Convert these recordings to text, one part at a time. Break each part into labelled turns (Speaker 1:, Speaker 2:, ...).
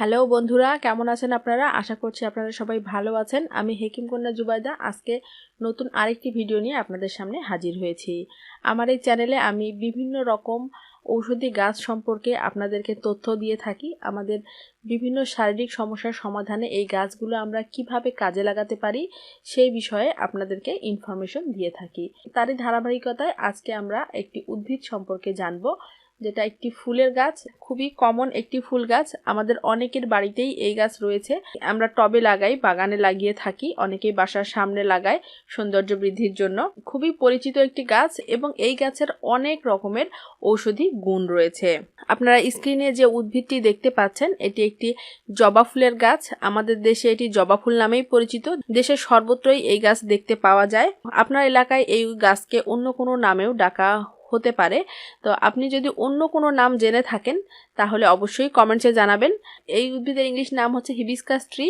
Speaker 1: Hello বন্ধুরা, কেমন আছেন আপনারা? আশা করছি আপনারা সবাই ভালো আছেন। আমি হেকিম কন্যা জুবাইদা। আজকে নতুন আরেকটি ভিডিও নিয়ে আপনাদের সামনে হাজির হয়েছি। আমার এই চ্যানেলে আমি বিভিন্ন রকম ঔষধি গাছ সম্পর্কে আপনাদেরকে তথ্য দিয়ে থাকি। আমাদের বিভিন্ন শারীরিক সমস্যার সমাধানে এই গাছগুলো আমরা কীভাবে কাজে লাগাতে পারি সেই বিষয়ে আপনাদেরকে ইনফরমেশন দিয়ে থাকি। তারই ধারাবাহিকতায় আজকে আমরা একটি উদ্ভিদ সম্পর্কে জানব। যেটা একটি ফুলের গাছ, খুবই কমন একটি ফুল গাছ। আমাদের অনেকের বাড়িতেই এই গাছ রয়েছে। আমরা টবে লাগাই, বাগানে লাগিয়ে থাকি, অনেকেই বাসার সামনে লাগায় সৌন্দর্য বৃদ্ধির জন্য। খুবই পরিচিত একটি গাছ এবং এই গাছের অনেক রকমের ঔষধি গুণ রয়েছে। আপনারা স্ক্রিনে যে উদ্ভিদটি দেখতে পাচ্ছেন, এটি একটি জবা ফুলের গাছ। আমাদের দেশে এটি জবা ফুল নামেই পরিচিত। দেশের সর্বত্রই এই গাছ দেখতে পাওয়া যায়। আপনার এলাকায় এই গাছকে অন্য কোনো নামেও ডাকা হতে পারে। তো আপনি যদি অন্য কোনো নাম জেনে থাকেন, তাহলে অবশ্যই কমেন্টসে জানাবেন। এই উদ্ভিদের ইংলিশ নাম হচ্ছে হিবিসকাস ট্রি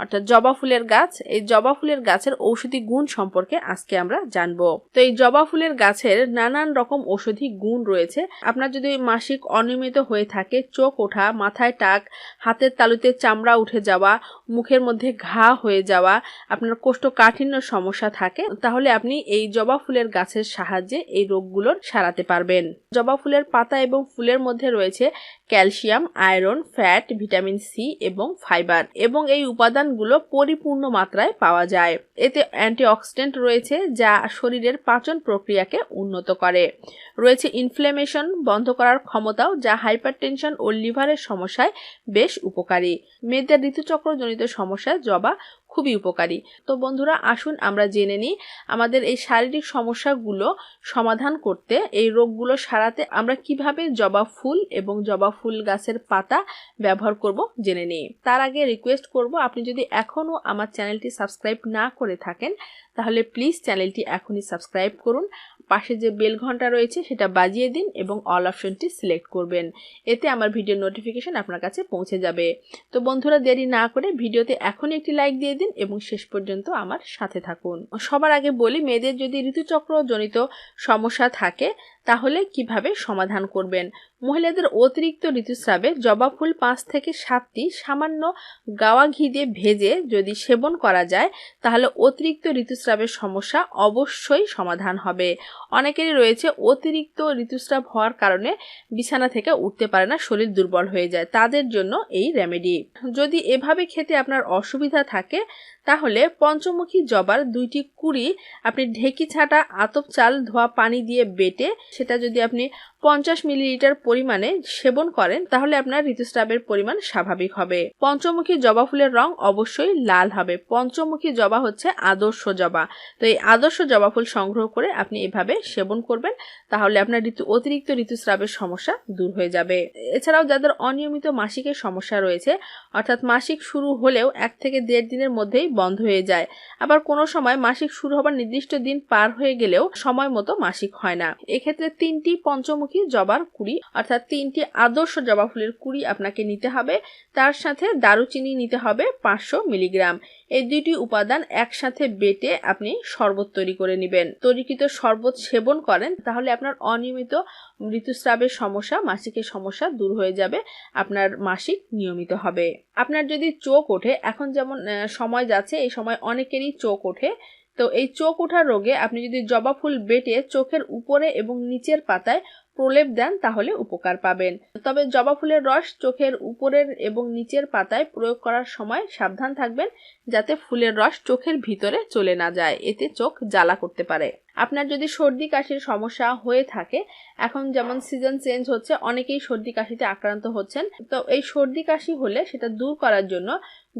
Speaker 1: অর্থাৎ জবা ফুলের গাছ। এই জবা ফুলের গাছের ঔষধি গুণ সম্পর্কে আজকে আমরা জানব। তো এই জবা ফুলের গাছের নানান রকম ঔষধি গুণ রয়েছে। আপনার যদি মাসিক অনিয়মিত হয়ে থাকে, চোখ ওঠা, মাথায় টাক, হাতের তালুতে চামড়া উঠে যাওয়া, মুখের মধ্যে ঘা হয়ে যাওয়া, আপনার কোষ্ঠকাঠিন্য সমস্যা থাকে, তাহলে আপনি এই জবা ফুলের গাছের সাহায্যে এই রোগগুলোর সারাতে পারবেন। জবা ফুলের পাতা এবং ফুলের মধ্যে রয়েছে calcium, iron, fat, vitamin C এবং ফাইবার এবং এই উপাদানগুলো পরিপূর্ণ মাত্রায় পাওয়া যায়। এতে অ্যান্টিঅক্সিডেন্ট রয়েছে যা শরীরের পাচন প্রক্রিয়াকে উন্নত করে। রয়েছে ইনফ্লেমেশন বন্ধ করার ক্ষমতাও যা হাইপারটেনশন ও লিভারের সমস্যায় বেশ উপকারী। মেয়েদের ঋতুচক্রজনিত সমস্যায় জবা খুবই উপকারী। তো বন্ধুরা, আসুন আমরা জেনে নিই আমাদের এই শারীরিক সমস্যাগুলো সমাধান করতে, এই রোগগুলো সারাতে আমরা কীভাবে জবা ফুল এবং জবা ফুল গাছের পাতা ব্যবহার করব জেনে নিই। তার আগে রিকোয়েস্ট করব, আপনি যদি এখনও আমার চ্যানেলটি সাবস্ক্রাইব না করে থাকেন, তাহলে প্লিজ চ্যানেলটি এখনই সাবস্ক্রাইব করুন। পাশে যে বেল ঘণ্টা রয়েছে সেটা বাজিয়ে দিন এবং অল অপশনটি সিলেক্ট করবেন। এতে আমার ভিডিও নোটিফিকেশন আপনার কাছে পৌঁছে যাবে। তো বন্ধুরা, দেরি না করে ভিডিওতে এখনই একটি লাইক দিয়ে দিন এবং শেষ পর্যন্ত আমার সাথে থাকুন। সবার আগে বলি, মেয়েদের যদি ঋতুচক্র জনিত সমস্যা থাকে, তাহলে কীভাবে সমাধান করবেন? মহিলাদের অতিরিক্ত ঋতুস্রাবে জবা ফুল পাঁচ থেকে সাতটি সামান্য গাওয়া ঘি দিয়ে ভেজে যদি সেবন করা যায়, তাহলে অতিরিক্ত ঋতুস্রাবের সমস্যা অবশ্যই সমাধান হবে। অনেকেরই রয়েছে অতিরিক্ত ঋতুস্রাব হওয়ার কারণে বিছানা থেকে উঠতে পারে না, শরীর দুর্বল হয়ে যায়। তাদের জন্য এই রেমেডি যদি এভাবে খেতে আপনার অসুবিধা থাকে, তাহলে পঞ্চমুখী জবার দুইটি কুড়ি আপনি ঢেকি ছাটা, আতপ চাল, ধোয়া পানি দিয়ে বেটে সেটা যদি আপনি পঞ্চাশ মিলিলিটার পরিমাণে সেবন করেন, তাহলে আপনার ঋতুস্রাবের পরিমাণ স্বাভাবিক হবে। পঞ্চমুখী জবা ফুলের রং অবশ্যই লাল হবে। পঞ্চমুখী জবা হচ্ছে আদর্শ জবা। তো এই আদর্শ জবা ফুল সংগ্রহ করে আপনি এভাবে সেবন করবেন, তাহলে আপনার ঋতু, অতিরিক্ত ঋতুস্রাবের সমস্যা দূর হয়ে যাবে। এছাড়াও যাদের অনিয়মিত মাসিকের সমস্যা রয়েছে, অর্থাৎ মাসিক শুরু হলেও এক থেকে দেড় দিনের মধ্যেই বন্ধ হয়ে যায়। আবার কোনো সময় মাসিক শুরু হবার নির্দিষ্ট দিন পার হয়ে গেলেও সময় মতো মাসিক হয় না। এক্ষেত্রে তিনটি পঞ্চমুখী জবার কুড়ি অর্থাৎ তিনটি আদর্শ জবা ফুলের কুড়ি আপনাকে নিতে হবে। তার সাথে দারুচিনি নিতে হবে পাঁচশো মিলিগ্রাম। এই দুইটি উপাদান একসাথে বেটে আপনি শরবত তৈরি করে নেবেন। তৈরিকৃত শরবত সেবন করেন, তাহলে আপনার অনিয়মিত ঋতুস্রাবের সমস্যা, মাসিকের সমস্যা দূর হয়ে যাবে। আপনার মাসিক নিয়মিত হবে। আপনার যদি চোখ ওঠে, এখন যেমন সময় যাচ্ছে, এই সময় অনেকেরই চোখ ওঠে। তো এই চোখ ওঠার রোগে আপনি যদি জবা ফুল বেটে চোখের উপরে এবং নিচের পাতায় প্রলেপ দেন, তাহলে উপকার পাবেন। তবে জবা ফুলের রস চোখের উপরের এবং নিচের পাতায় প্রয়োগ করার সময় সাবধান থাকবেন, যাতে ফুলের রস চোখের ভিতরে চলে না যায়। এতে চোখ জ্বালা করতে পারে। আপনার যদি সর্দি কাশির সমস্যা হয়ে থাকে, এখন যেমন সিজন চেঞ্জ হচ্ছে, অনেকেই সর্দি কাশিতে আক্রান্ত হচ্ছেন। তো এই সর্দি কাশি হলে সেটা দূর করার জন্য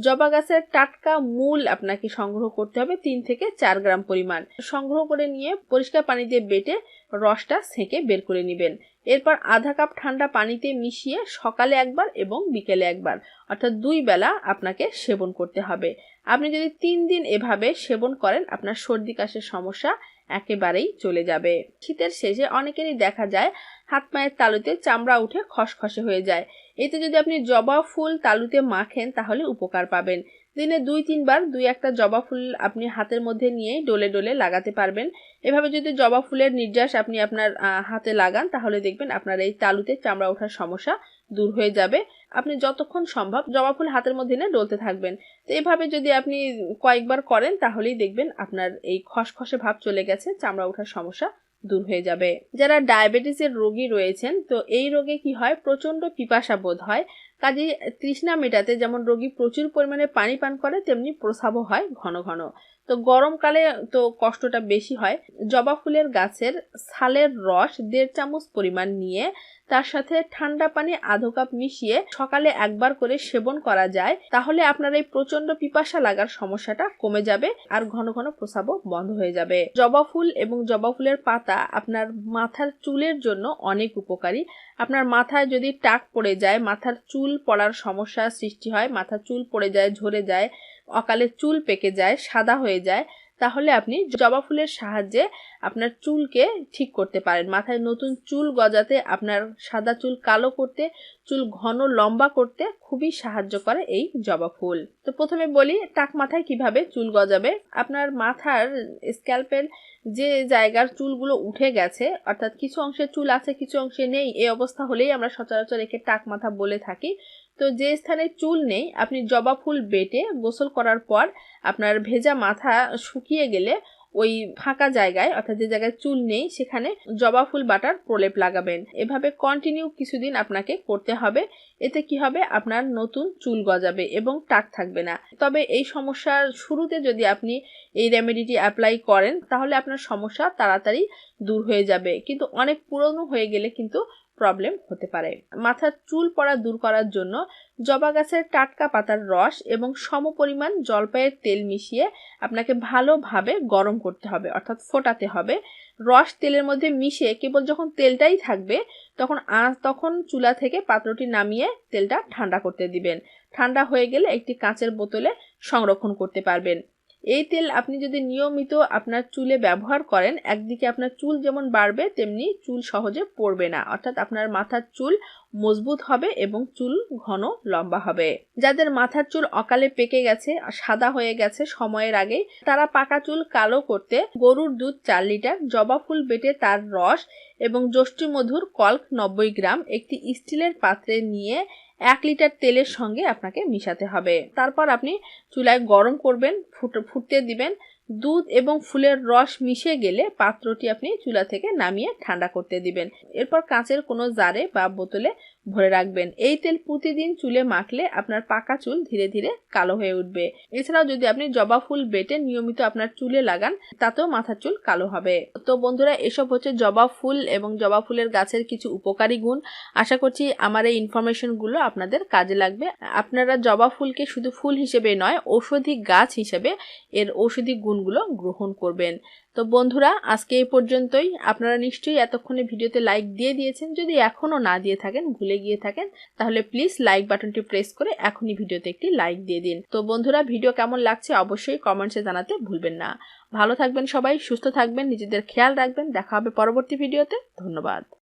Speaker 1: জবা গাছের টাটকা মূল আপনাকে সংগ্রহ করতে হবে তিন থেকে চার গ্রাম পরিমাণ। সংগ্রহ করে নিয়ে পরিষ্কার পানি দিয়ে বেটে রসটা সেঁকে বের করে নেবেন। এরপর আধা কাপ ঠান্ডা পানিতে মিশিয়ে সকালে একবার এবং বিকেলে একবার, অর্থাৎ দুই বেলা আপনাকে সেবন করতে হবে। আপনি যদি তিন দিন এভাবে সেবন করেন, আপনার সর্দি কাশের সমস্যা একেবারেই চলে যাবে। শীতের শেষে অনেকেরই দেখা যায় হাত পায়ের তালুতে চামড়া উঠে খসখসে হয়ে যায়। এতে যদি আপনি জবা ফুল তালুতে মাখেন তাহলে উপকার পাবেন। দিনে দুই, তিনবার দুই একটা জবা ফুল আপনি হাতের মধ্যে নিয়ে ডলে ডলে লাগাতে পারবেন। এভাবে যদি জবা ফুলের নির্যাস আপনি আপনার হাতে লাগান তাহলে দেখবেন আপনার এই তালুতে চামড়া ওঠার সমস্যা দূর হয়ে যাবে। আপনি যতক্ষণ সম্ভব জবা ফুল হাতের মধ্যে নিয়ে ডলতে থাকবেন। তো এভাবে যদি আপনি কয়েকবার করেন, তাহলেই দেখবেন আপনার এই খসখসে ভাব চলে গেছে, চামড়া ওঠার সমস্যা দূর হয়ে যাবে। যারা ডায়াবেটিসের রোগী রয়েছেন, তো এই রোগে কি হয়? প্রচণ্ড পিপাসা বোধ হয়। কাজে তৃষ্ণা মেটাতে যেমন রোগী প্রচুর পরিমাণে পানি পান করে, তেমনি প্রসাবও হয় ঘন ঘন। তো গরমকালে তো কষ্টটা বেশি হয়। জবা ফুলের গাছের ছালের রস দেড় চামচ পরিমাণ নিয়ে তার সাথে ঠান্ডা পানি আধো কাপ মিশিয়ে সকালে একবার করে সেবন করা যায়। তাহলে আপনার এই প্রচণ্ড পিপাসা লাগার সমস্যাটা কমে যাবে আর ঘন ঘন প্রসাবও বন্ধ হয়ে যাবে। জবা ফুল এবং জবা ফুলের পাতা আপনার মাথার চুলের জন্য অনেক উপকারী। আপনার মাথায় যদি টাক পড়ে যায়, মাথার চুল পড়ার সমস্যা সৃষ্টি হয় মাথা চুল পড়ে যায়, ঝরে যায়, অকালে চুল পেকে যায়, সাদা হয়ে যায়। তাহলে আপনি জবা ফুলের সাহায্যে আপনার চুলকে ঠিক করতে পারেন। মাথায় নতুন চুল গজাতে, আপনার সাদা চুল কালো করতে, চুল ঘন লম্বা করতে খুবই সাহায্য করে এই জবা ফুল। তো প্রথমে বলি, টাক মাথায় কীভাবে চুল গজাবে? আপনার মাথার স্ক্যাল্পের যে জায়গার চুলগুলো উঠে গেছে, অর্থাৎ কিছু অংশে চুল আছে, কিছু অংশে নেই, এই অবস্থা হলেই আমরা সচরাচর একে টাক মাথা বলে থাকি। তো যে স্থানে চুল নেই, আপনি জবা ফুল বেটে গোসল করার পর আপনার ভেজা মাথা শুকিয়ে গেলে ওই ফাঁকা জায়গায়, অর্থাৎ যে জায়গায় চুল নেই, সেখানে জবা ফুল বাটার প্রলেপ লাগাবেন। এভাবে কন্টিনিউ কিছুদিন আপনাকে করতে হবে। এতে কি হবে? আপনার নতুন চুল গজাবে এবং টাক থাকবে না। তবে এই সমস্যার শুরুতে যদি আপনি এই রেমেডিটি অ্যাপ্লাই করেন, তাহলে আপনার সমস্যা তাড়াতাড়ি দূর হয়ে যাবে। কিন্তু অনেক পুরনো হয়ে গেলে কিন্তু প্রবলেম হতে পারে। মাথার চুল পড়া দূর করার জন্য জবা গাছের টাটকা পাতার রস এবং সমপরিমাণ জলপাইয়ের তেল মিশিয়ে আপনাকে ভালোভাবে গরম করতে হবে, অর্থাৎ ফোটাতে হবে। রস তেলের মধ্যে মিশে কেবল যখন তেলটাই থাকবে, তখন আঁচ তখন চুলা থেকে পাত্রটি নামিয়ে তেলটা ঠান্ডা করতে দিবেন। ঠান্ডা হয়ে গেলে একটি কাঁচের বোতলে সংরক্ষণ করতে পারবেন। এই তেল আপনি যদি নিয়মিত আপনার চুলে ব্যবহার করেন, একদিকে আপনার চুল যেমন বাড়বে, তেমনি চুল সহজে পড়বে না। অর্থাৎ আপনার মাথার চুল মজবুত হবে এবং চুল ঘন লম্বা হবে। যাদের মাথার চুল অকালে পেকে গেছে, সাদা হয়ে গেছে সময়ের আগে তারা পাকা চুল কালো করতে গরুর দুধ চার লিটার, জবা ফুল বেটে তার রস এবং জ্যৈষ্ঠী মধুর কল্ক নব্বই গ্রাম একটি স্টিলের পাত্রে নিয়ে এক লিটার তেলের সঙ্গে আপনাকে মিশাতে হবে। তারপর আপনি চুলায় গরম করবেন ফুটতে দিবেন দুধ এবং ফুলের রস মিশে গেলে পাত্রটি আপনি চুলা থেকে নামিয়ে ঠান্ডা করতে দিবেন। এরপর কাঁচের কোনো জারে বা বোতলে ভরে রাখবেন। এই তেল প্রতিদিন চুলে মাখলে আপনার পাকা চুল ধীরে ধীরে কালো হয়ে উঠবে। এছাড়াও যদি আপনি জবা ফুল বেটে নিয়মিত আপনার চুলে লাগান, তাতেও মাথার চুল কালো হবে। তো বন্ধুরা, এসব হচ্ছে জবা ফুল এবং জবা ফুলের গাছের কিছু উপকারী গুণ। আশা করছি আমার এই ইনফরমেশনগুলো আপনাদের কাজে লাগবে। আপনারা জবা ফুলকে শুধু ফুল হিসেবে নয়, ঔষধি গাছ হিসেবে এর ঔষধি গুণগুলো গ্রহণ করবেন। তো বন্ধুরা, আজকে এই পর্যন্তই। আপনারা নিশ্চয়ই এতক্ষণে ভিডিওতে লাইক দিয়ে দিয়েছেন। যদি এখনও না দিয়ে থাকেন, ভুলে গিয়ে থাকেন, তাহলে প্লিজ লাইক বাটনটি প্রেস করে এখনই ভিডিওতে একটি লাইক দিয়ে দিন। তো বন্ধুরা ভিডিও কেমন লাগছে অবশ্যই কমেন্টসে জানাতে ভুলবেন না। ভালো থাকবেন সবাই, সুস্থ থাকবেন, নিজেদের খেয়াল রাখবেন। দেখা হবে পরবর্তী ভিডিওতে ধন্যবাদ।